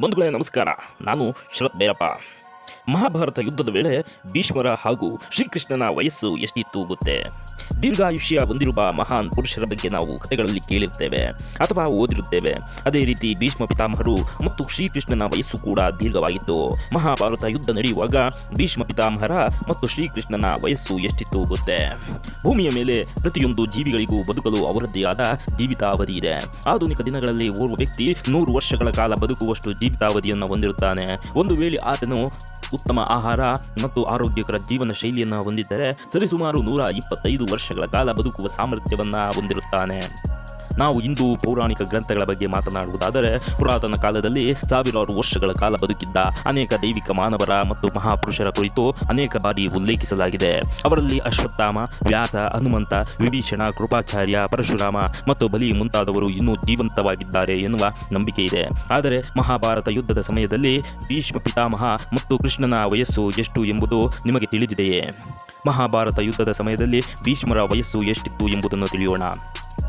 ಬಂಧುಗಳೇ ನಮಸ್ಕಾರ. ನಾನು ಶರತ್ ಭೈರಪ್ಪ ಮಹಾಭಾರತ ಯುದ್ಧದ ವೇಳೆ ಭೀಷ್ಮರ ಹಾಗೂ ಶ್ರೀಕೃಷ್ಣನ ವಯಸ್ಸು ಎಷ್ಟಿತ್ತು ಗೊತ್ತೇ? ದೀರ್ಘಾಯುಷ್ಯ ಹೊಂದಿರುವ ಮಹಾನ್ ಪುರುಷರ ಬಗ್ಗೆ ನಾವು ಕಥೆಗಳಲ್ಲಿ ಕೇಳಿರ್ತೇವೆ ಅಥವಾ ಓದಿರುತ್ತೇವೆ. ಅದೇ ರೀತಿ ಭೀಷ್ಮ ಪಿತಾಮಹರು ಮತ್ತು ಶ್ರೀಕೃಷ್ಣನ ವಯಸ್ಸು ಕೂಡ ದೀರ್ಘವಾಗಿತ್ತು. ಮಹಾಭಾರತ ಯುದ್ಧ ನಡೆಯುವಾಗ ಭೀಷ್ಮ ಪಿತಾಮಹರ ಮತ್ತು ಶ್ರೀಕೃಷ್ಣನ ವಯಸ್ಸು ಎಷ್ಟಿತ್ತು ಗೊತ್ತೇ. ಭೂಮಿಯ ಮೇಲೆ ಪ್ರತಿಯೊಂದು ಜೀವಿಗಳಿಗೂ ಬದುಕಲು ಅವರದ್ದೇ ಆದ ಜೀವಿತಾವಧಿ ಇದೆ. ಆಧುನಿಕ ದಿನಗಳಲ್ಲಿ ಓರ್ವ ವ್ಯಕ್ತಿ ನೂರು ವರ್ಷಗಳ ಕಾಲ ಬದುಕುವಷ್ಟು ಜೀವಿತಾವಧಿಯನ್ನು ಹೊಂದಿರುತ್ತಾನೆ. ಒಂದು ವೇಳೆ ಆತನು ಉತ್ತಮ ಆಹಾರ ಮತ್ತು ಆರೋಗ್ಯಕರ ಜೀವನ ಶೈಲಿಯನ್ನು ಹೊಂದಿದ್ದರೆ ಸರಿಸುಮಾರು ನೂರ ಇಪ್ಪತ್ತೈದು ವರ್ಷಗಳ ಕಾಲ ಬದುಕುವ ಸಾಮರ್ಥ್ಯವನ್ನು ಹೊಂದಿರುತ್ತಾನೆ. ನಾವು ಇಂದು ಪೌರಾಣಿಕ ಗ್ರಂಥಗಳ ಬಗ್ಗೆ ಮಾತನಾಡುವುದಾದರೆ ಪುರಾತನ ಕಾಲದಲ್ಲಿ ಸಾವಿರಾರು ವರ್ಷಗಳ ಕಾಲ ಬದುಕಿದ್ದ ಅನೇಕ ದೈವಿಕ ಮಾನವರ ಮತ್ತು ಮಹಾಪುರುಷರ ಕುರಿತು ಅನೇಕ ಬಾರಿ ಉಲ್ಲೇಖಿಸಲಾಗಿದೆ. ಅವರಲ್ಲಿ ಅಶ್ವತ್ಥಾಮ, ವ್ಯಾಸ, ಹನುಮಂತ, ವಿಭೀಷಣ, ಕೃಪಾಚಾರ್ಯ, ಪರಶುರಾಮ ಮತ್ತು ಬಲಿ ಮುಂತಾದವರು ಇನ್ನೂ ಜೀವಂತವಾಗಿದ್ದಾರೆ ಎನ್ನುವ ನಂಬಿಕೆ ಇದೆ. ಆದರೆ ಮಹಾಭಾರತ ಯುದ್ಧದ ಸಮಯದಲ್ಲಿ ಭೀಷ್ಮ ಪಿತಾಮಹ ಮತ್ತು ಕೃಷ್ಣನ ವಯಸ್ಸು ಎಷ್ಟು ಎಂಬುದು ನಿಮಗೆ ತಿಳಿದಿದೆಯೇ? ಮಹಾಭಾರತ ಯುದ್ಧದ ಸಮಯದಲ್ಲಿ ಭೀಷ್ಮರ ವಯಸ್ಸು ಎಷ್ಟಿತ್ತು ಎಂಬುದನ್ನು ತಿಳಿಯೋಣ.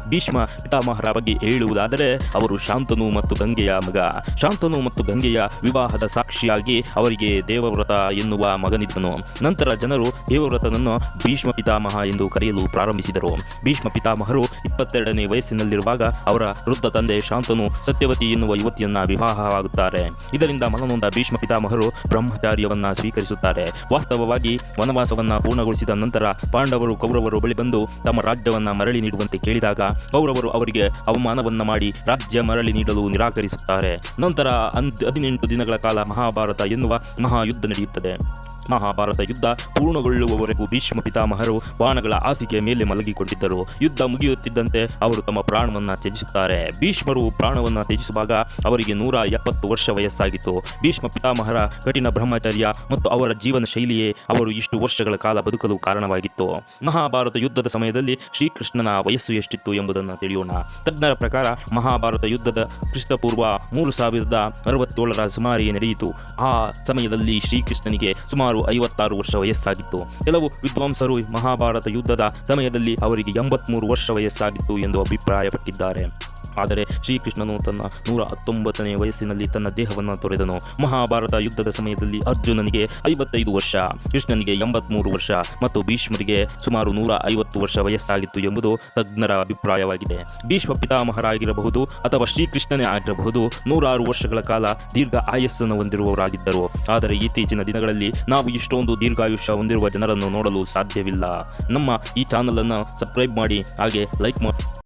ಭೀಷ್ಮ ಪಿತಾಮಹರ ಬಗ್ಗೆ ಹೇಳುವುದಾದರೆ ಅವರು ಶಾಂತನು ಮತ್ತು ಗಂಗೆಯ ಮಗ. ಶಾಂತನು ಮತ್ತು ಗಂಗೆಯ ವಿವಾಹದ ಸಾಕ್ಷಿಯಾಗಿ ಅವರಿಗೆ ದೇವವ್ರತ ಎನ್ನುವ ಮಗನಿದ್ದನು. ನಂತರ ಜನರು ದೇವವ್ರತನನ್ನು ಭೀಷ್ಮ ಪಿತಾಮಹ ಎಂದು ಕರೆಯಲು ಪ್ರಾರಂಭಿಸಿದರು. ಭೀಷ್ಮ ಪಿತಾಮಹರು ಇಪ್ಪತ್ತೆರಡನೇ ವಯಸ್ಸಿನಲ್ಲಿರುವಾಗ ಅವರ ವೃದ್ಧ ತಂದೆ ಶಾಂತನು ಸತ್ಯವತಿ ಎನ್ನುವ ಯುವತಿಯನ್ನ ವಿವಾಹವಾಗುತ್ತಾರೆ. ಇದರಿಂದ ಮನನೊಂದ ಭೀಷ್ಮ ಪಿತಾಮಹರು ಬ್ರಹ್ಮಚಾರ್ಯವನ್ನ ಸ್ವೀಕರಿಸುತ್ತಾರೆ. ವಾಸ್ತವವಾಗಿ ವನವಾಸವನ್ನ ಪೂರ್ಣಗೊಳಿಸಿದ ನಂತರ ಪಾಂಡವರು ಕೌರವರು ಬಳಿ ಬಂದು ತಮ್ಮ ರಾಜ್ಯವನ್ನ ಮರಳಿ ನೀಡುವಂತೆ ಕೇಳಿದಾಗ ಕೌರವರು ಅವರಿಗೆ ಅವಮಾನವನ್ನ ಮಾಡಿ ರಾಜ್ಯ ಮರಳಿ ನೀಡಲು ನಿರಾಕರಿಸುತ್ತಾರೆ. ನಂತರ ಹದಿನೆಂಟು ದಿನಗಳ ಕಾಲ ಮಹಾಭಾರತ ಎನ್ನುವ ಮಹಾಯುದ್ಧ ನಡೆಯುತ್ತದೆ. ಮಹಾಭಾರತ ಯುದ್ಧ ಪೂರ್ಣಗೊಳ್ಳುವವರೆಗೂ ಭೀಷ್ಮ ಪಿತಾಮಹರು ಬಾಣಗಳ ಹಾಸಿಗೆ ಮೇಲೆ ಮಲಗಿಕೊಂಡಿದ್ದರು. ಯುದ್ಧ ಮುಗಿಯುತ್ತಿದ್ದಂತೆ ಅವರು ತಮ್ಮ ಪ್ರಾಣವನ್ನ ತ್ಯಜಿಸುತ್ತಾರೆ. ಭೀಷ್ಮರು ಪ್ರಾಣವನ್ನ ತ್ಯಜಿಸುವಾಗ ಅವರಿಗೆ ನೂರ ಎಪ್ಪತ್ತು ವರ್ಷ ವಯಸ್ಸಾಗಿತ್ತು. ಭೀಷ್ಮ ಪಿತಾಮಹರ ಕಠಿಣ ಬ್ರಹ್ಮಚರ್ಯ ಮತ್ತು ಅವರ ಜೀವನ ಶೈಲಿಯೇ ಅವರು ಇಷ್ಟು ವರ್ಷಗಳ ಕಾಲ ಬದುಕಲು ಕಾರಣವಾಗಿತ್ತು. ಮಹಾಭಾರತ ಯುದ್ಧದ ಸಮಯದಲ್ಲಿ ಶ್ರೀಕೃಷ್ಣನ ವಯಸ್ಸು ಎಷ್ಟಿತ್ತು ಎಂಬುದನ್ನು ತಿಳಿಯೋಣ. ತಜ್ಞರ ಪ್ರಕಾರ ಮಹಾಭಾರತ ಯುದ್ಧದ ಕ್ರಿಸ್ತಪೂರ್ವ ಮೂರು ಸಾವಿರದ ಅರವತ್ತೇಳರ ಸುಮಾರಿಗೆ ನಡೆಯಿತು. ಆ ಸಮಯದಲ್ಲಿ ಶ್ರೀಕೃಷ್ಣನಿಗೆ ಸುಮಾರು ಐವತ್ತಾರು ವರ್ಷ ವಯಸ್ಸಾಗಿತ್ತು. ಕೆಲವು ವಿದ್ವಾಂಸರು ಮಹಾಭಾರತ ಯುದ್ಧದ ಸಮಯದಲ್ಲಿ ಅವರಿಗೆ ಎಂಬತ್ಮೂರು ವರ್ಷ ವಯಸ್ಸಾಗಿತ್ತು ಎಂದು ಅಭಿಪ್ರಾಯಪಟ್ಟಿದ್ದಾರೆ. ಆದರೆ ಶ್ರೀಕೃಷ್ಣನು ತನ್ನ ನೂರ ಹತ್ತೊಂಬತ್ತನೇ ವಯಸ್ಸಿನಲ್ಲಿ ತನ್ನ ದೇಹವನ್ನು ತೊರೆದನು. ಮಹಾಭಾರತ ಯುದ್ಧದ ಸಮಯದಲ್ಲಿ ಅರ್ಜುನನಿಗೆ ಐವತ್ತೈದು ವರ್ಷ, ಕೃಷ್ಣನಿಗೆ ಎಂಬತ್ಮೂರು ವರ್ಷ ಮತ್ತು ಭೀಷ್ಮರಿಗೆ ಸುಮಾರು ನೂರ ಐವತ್ತು ವರ್ಷ ವಯಸ್ಸಾಗಿತ್ತು ಎಂಬುದು ತಜ್ಞರ ಅಭಿಪ್ರಾಯವಾಗಿದೆ. ಭೀಷ್ಮ ಪಿತಾಮಹರಾಗಿರಬಹುದು ಅಥವಾ ಶ್ರೀಕೃಷ್ಣನೇ ಆಗಿರಬಹುದು, ನೂರಾರು ವರ್ಷಗಳ ಕಾಲ ದೀರ್ಘ ಆಯಸ್ಸನ್ನು ಹೊಂದಿರುವವರಾಗಿದ್ದರು. ಆದರೆ ಇತ್ತೀಚಿನ ದಿನಗಳಲ್ಲಿ ನಾವು ಇಷ್ಟೊಂದು ದೀರ್ಘಾಯುಷ್ಯ ಹೊಂದಿರುವ ಜನರನ್ನು ನೋಡಲು ಸಾಧ್ಯವಿಲ್ಲ. ನಮ್ಮ ಈ ಚಾನಲ್ ಅನ್ನು ಸಬ್ಸ್ಕ್ರೈಬ್ ಮಾಡಿ, ಹಾಗೆ ಲೈಕ್ ಮಾಡಿ